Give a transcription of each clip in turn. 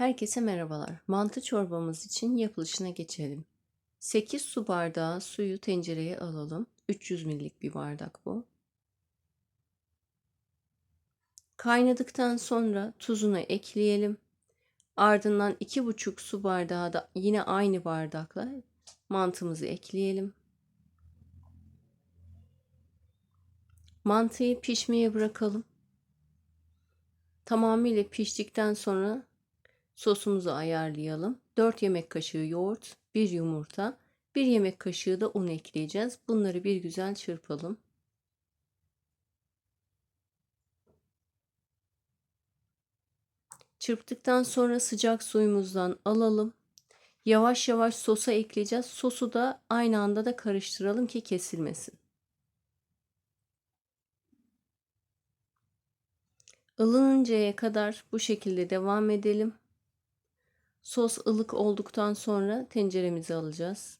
Herkese merhabalar. Mantı çorbamız için yapılışına geçelim. 8 su bardağı suyu tencereye alalım. 300 ml'lik bir bardak bu. Kaynadıktan sonra tuzunu ekleyelim. Ardından 2,5 su bardağı da yine aynı bardakla mantımızı ekleyelim. Mantıyı pişmeye bırakalım. Tamamıyla piştikten sonra Sosumuzu ayarlayalım. 4 yemek kaşığı yoğurt, 1 yumurta, 1 yemek kaşığı da un ekleyeceğiz. Bunları bir güzel çırpalım. Çırptıktan sonra sıcak suyumuzdan alalım. Yavaş yavaş sosa ekleyeceğiz. Sosu da aynı anda da karıştıralım ki kesilmesin. ılınıncaya kadar bu şekilde devam edelim. Sos ılık olduktan sonra tenceremizi alacağız.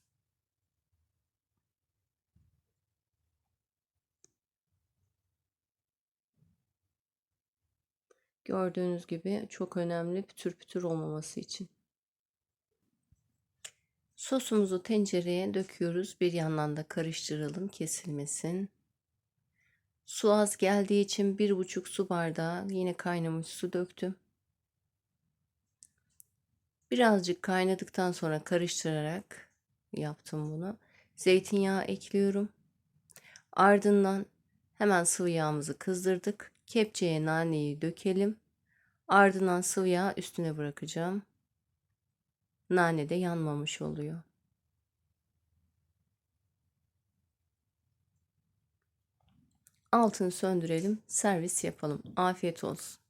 Gördüğünüz gibi çok önemli pütür pütür olmaması için. Sosumuzu tencereye döküyoruz. Bir yandan da karıştıralım kesilmesin. Su az geldiği için bir buçuk su bardağı yine kaynamış su döktüm. Birazcık kaynadıktan sonra karıştırarak yaptım bunu. Zeytinyağı ekliyorum. Ardından hemen sıvı yağımızı kızdırdık. Kepçeye naneyi dökelim. Ardından sıvı yağ üstüne bırakacağım. Nane de yanmamış oluyor. Altını söndürelim, servis yapalım. Afiyet olsun.